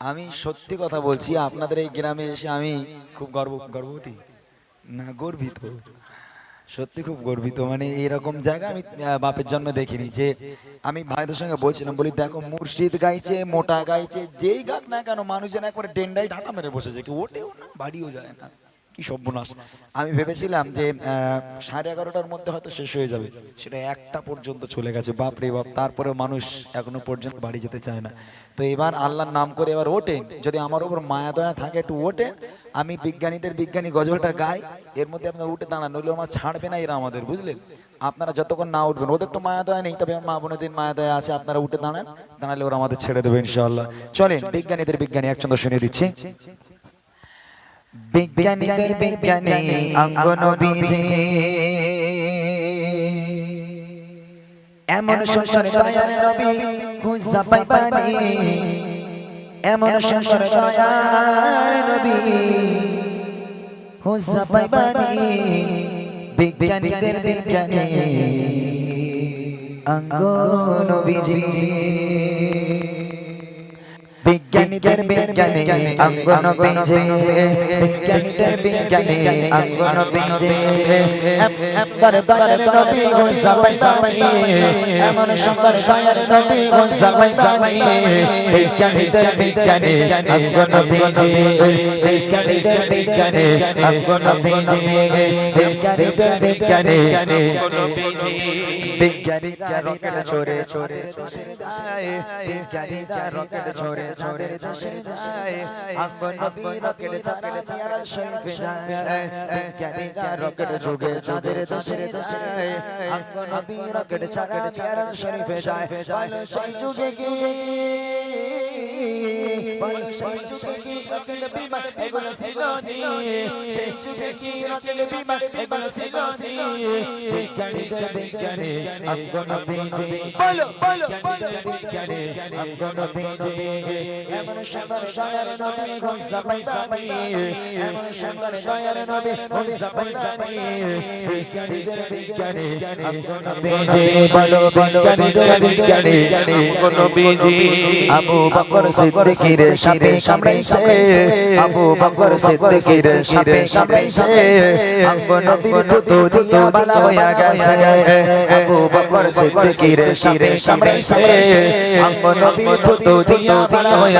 আমি সত্যি কথা বলছি আপনাদের এই গ্রামে এসে আমি খুব গর্ব গর্ববতী। না গর্বিত। সত্যি খুব গর্বিত। মানে এরকম জায়গা আমি বাপের জন্ম দেখিনি। যে আমি ভাইদের সঙ্গে বলছিলাম বলি দেখো মুর্শিদ গাইছে মোটা গাইছে যেই গাক না কেন মানুষজন যেন একবারে ডেন্ডাই ঢাকা মেরে বসেছে কি ওটেও না বাড়িও যায় না। কি সর্বনাশ? আমি ভেবেছিলাম যে সাড়ে এগারোটার মধ্যে হয়তো শেষ হয়ে যাবে। সেটা একটা পর্যন্ত চলে গেছে। বাপ রে বাপ তারপরে মানুষ এখনও পর্যন্ত বাড়ি যেতে চায় না। তো এবার আল্লাহর নাম করে এবার ওঠেন। যদি আমার উপর মায়া দয়া থাকে, একটু ওঠেন। আমি বিজ্ঞানীদের বিজ্ঞানী গজলটা গাই। এর মধ্যে আপনার উঠে দাঁড়ান, নইলে আমার ছাড়বে না এরা আমাদের, বুঝলেন? আপনারা যতক্ষণ না উঠবেন, ওদের তো মায়া দয়া নেই। তবে মা বোনেদের মায়া দয়া আছে, আপনারা উঠে দাঁড়ান। দাঁড়ালে ওরা আমাদের ছেড়ে দেবে ইনশাআল্লাহ। চলেন, বিজ্ঞানীদের বিজ্ঞানী একচন্দ্র শুনিয়ে দিচ্ছি। বিজ্ঞানীদের বিজ্ঞানী অঙ্গন বীজে এমন সুন্দর দয়ার নবী খুঁজা পাইবানি। এমন সুন্দর দয়ার নবী খুঁজা পাইবানি। বিজ্ঞানীদের বিজ্ঞানী অঙ্গন বীজে বিজ্ঞানীদের বিজ্ঞানী অঙ্গন বেজে বিজ্ঞানীদের বিজ্ঞানী অঙ্গন বেজে এমন দয়ার নবী গো সাবাইসানি এমন সুন্দর দয়ার নবী গো সাবাইসানি বিজ্ঞানীদের বিজ্ঞানী অঙ্গন বেজে বিজ্ঞানীদের বিজ্ঞানী অঙ্গন বেজে বিজ্ঞানীদের বিজ্ঞানী বিজ্ঞানীরা রকেট চোরে চোরে দেশে যায়। বিজ্ঞানীরা রকেট চোরে চাঁদের দেশে যায় আঙ্গন নবী রকেট চারা চিয়ারা শরীফে যায় বিজ্ঞানীরা রকেট যুগে চাঁদের দেশে যায়। আঙ্গন নবী রকেট চারা চিয়ারা শরীফে যায়। বলো সেই যুগে গিয়ে। বলো সেই যুগে কি রকেট বিমান এগুলো ছিল নি। সেই যুগে কি রকেট বিমান এগুলো ছিল বিজ্ঞানীদের বিজ্ঞানী বলো বলো বিজ্ঞানী এমন সুন্দর দয়ার নবী ঘোষা পাইসানি এমন সুন্দর দয়ার নবী ঘোষা পাইসানি বিজ্ঞানীদের বিজ্ঞানী অঙ্গন বেজে বলো বিজ্ঞানীদের বিজ্ঞানী অঙ্গন বীজে আবু বকর সিদ্দিকীর সাপে কামড়াইছে। আবু বকর সিদ্দিকীর সাপে কামড়াইছে। আঙ্গ নবীর থুতু দিয়া বালা হইয়া গেছে। আবু বকর সিদ্দিকীর সাপে কামড়াইছে। আঙ্গ নবীর থুতু দিয়া বালা হইয়া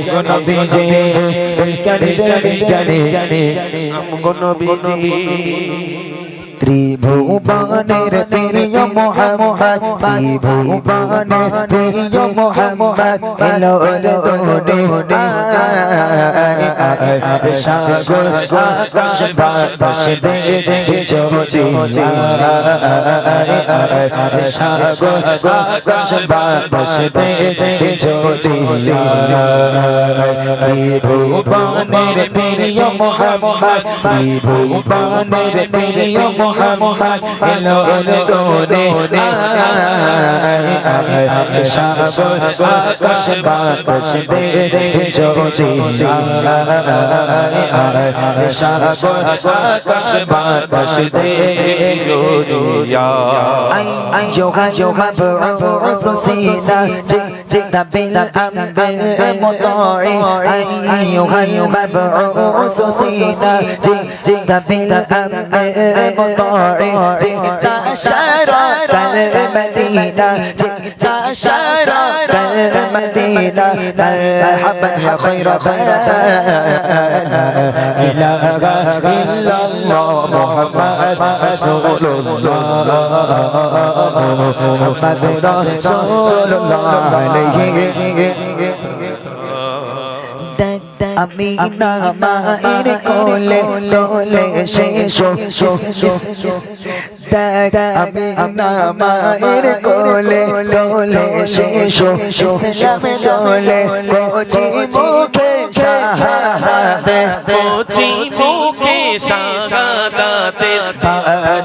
অঙ্গন বেজে বিজ্ঞানীদের বিজ্ঞানী অঙ্গন বীজে ত্রিভুবনের প্রিয় মোহাম্মদ ত্রিভুবনের প্রিয় মোহাম্মদ, এলো দোনে সাগর, আকাশ, বাতাস দে জ্যোতি সাগর, আকাশ, বাতাস দে জ্যোতি ত্রিভুবনের প্রিয় মোহাম্মদ ত্রিভুবনের প্রিয় মোহাম্মদ মোহাম্মদ এলো দোনে সব আকাশ বাতাস দে জোজি সব আকাশ বাতাস দে জোজি আই যোগা যোগা বড় সিনা جئت بالأمر المطاع أيها المبعوث سيدا جئت بالأمر المطاع جئت شرق المدينة جئت شرق المدينة مرحبا يا خير خير إله إلا الله محمد رسول الله محمد رسول الله عليه আমি না মায়ের কোলে দোলে শেষ দেখ আমি নামায়ের কোলে ডোলে শেষ ইসলাম ডোলে কোচি মুখে শাহাদাতে কোচি মুখে শাহাদাতে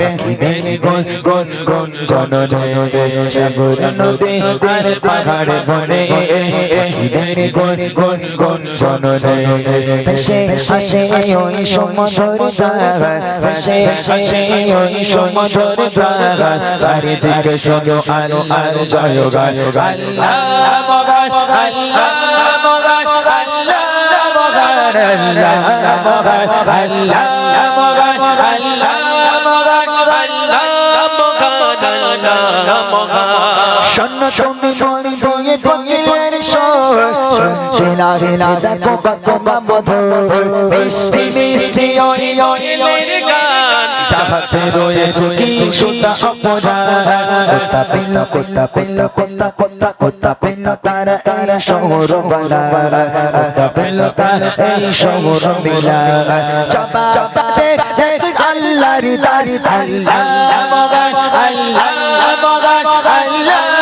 পাখিদের গুন গুন গুন জননে সাগর নদী চারিদিকে শোনো আলো আর জয় গান আল্লাহ মগান মগান মগান মগান মগান শোনো তুমি মন দিয়ে কোকিলের সুর শুনতে লাগছে দেখো মধুর মিষ্টি মিষ্টি ওই কোয়েলের গান। চাহাতে রয়েছে কি সুতা অপরাধ। কোথা পেল কোথা পেল কোথা কোথা কোথা পেল তারা এই শহর বালা। কোথা পেল তারা এই শহর মিলা। চাপা তাদের আল্লাহর দারি, আল্লাহ মগান আল্লাহ মগান, আল্লাহ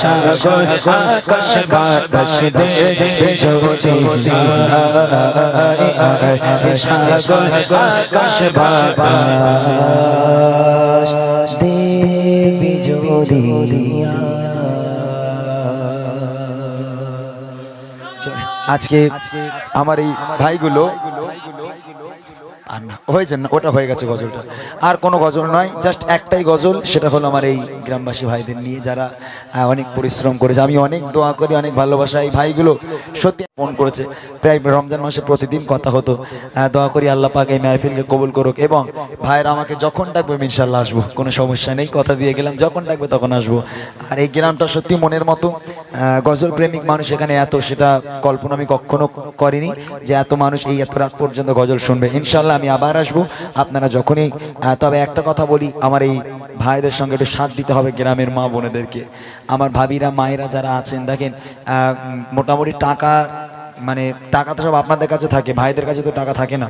সাগর আকাশ বাতাস দে ঝোজি আজকে আমার এই ভাইগুলো আর না। হয়েছে না, ওটা হয়ে গেছে গজলটা। আর কোনো গজল নয় জাস্ট একটাই গজল, সেটা হলো আমার এই গ্রামবাসী ভাইদের নিয়ে যারা অনেক পরিশ্রম করেছে। আমি অনেক দোয়া করি, অনেক ভালোবাসা এই ভাইগুলো। সত্যি ফোন করেছে। প্রায় রমজান মাসে প্রতিদিন কথা হতো দোয়া করি আল্লাহ পাক এই মাহফিলকে কবুল করুক এবং ভাইয়েরা আমাকে যখন ডাকবে ইনশাল্লাহ আসব। কোনো সমস্যা নেই, কথা দিয়ে গেলাম, যখন ডাকবে তখন আসব। আর এই গ্রামটা সত্যি মনের মতো গজল প্রেমিক মানুষ এখানে এত, সেটা কল্পনা আমি কখনো করিনি যে এত মানুষ এই এত রাত পর্যন্ত গজল শুনবে। ইনশাল্লাহ আমি আবার আসব। আপনারা যখনই তবে একটা কথা বলি, আমার এই ভাইদের সঙ্গে একটু সাথ দিতে হবে গ্রামের মা বোনেদেরকে। আমার ভাবিরা, মায়েরা যারা আছেন, দেখেন মোটামুটি টাকা মানে টাকা তো সব আপনাদের কাছে থাকে, ভাইদের কাছে তো টাকা থাকে না।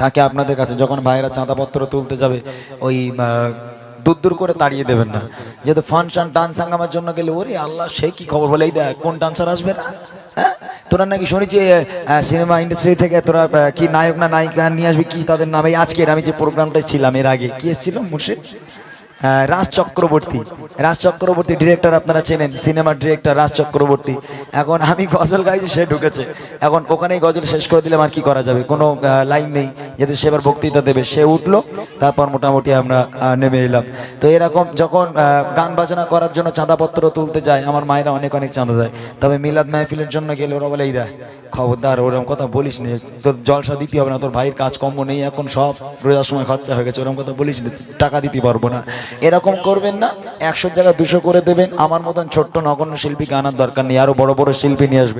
থাকে আপনাদের কাছে, যখন ভাইয়েরা চাঁদাপত্র তুলতে যাবে, ওই দূর দূর করে তাড়িয়ে দেবেন না। যেহেতু ফাংশন, ডান্স হাঙ্গামার জন্য গেলে, ওরে আল্লাহ, সে কি খবর বলে? এই দেখ, কোন ডান্সার আসবে না? হ্যাঁ? তোরা নাকি শুনেছি সিনেমা ইন্ডাস্ট্রি থেকে তোরা কি নায়ক না নায়িকা নিয়ে আসবি, কি তাদের নামে আজকের আমি যে প্রোগ্রামটা ছিলাম, এর আগে, কি এসেছিল মুর্শিদ রাজ চক্রবর্তী। রাজ চক্রবর্তী ডিরেক্টর আপনারা চেনেন সিনেমার ডিরেক্টর রাজ চক্রবর্তী। এখন আমি গজল গাইছি, সে ঢুকেছে। এখন ওখানেই গজল শেষ করে দিলাম, আর কি করা যাবে? কোনো লাইন নেই। যেহেতু সেবার বক্তৃতা দেবে, সে উঠল, তারপর মোটামুটি আমরা নেমে এলাম। তো এরকম যখন গান বাজনা করার জন্য চাঁদাপত্র তুলতে যায়, আমার মায়েরা অনেক অনেক চাঁদা দেয়। তবে মিলাদ মাহফিলের জন্য গেলে ওরা বলে, এই দেয় খবরদার ওরকম কথা বলিস নি। তোর জলসা দিতে হবে না, তোর ভাইয়ের কাজকর্ম নেই, এখন সব রোজার সময় খরচা হয়ে গেছে ওরকম কথা বলিস নি। টাকা দিতে পারব না। এরকম করবেন না, একশো জায়গায় দুশো করে দেবেন। আমার মতন ছোট্ট নগণ্য শিল্পীকে আনার দরকার নেই, আরও বড় বড় শিল্পী নিয়ে আসবেন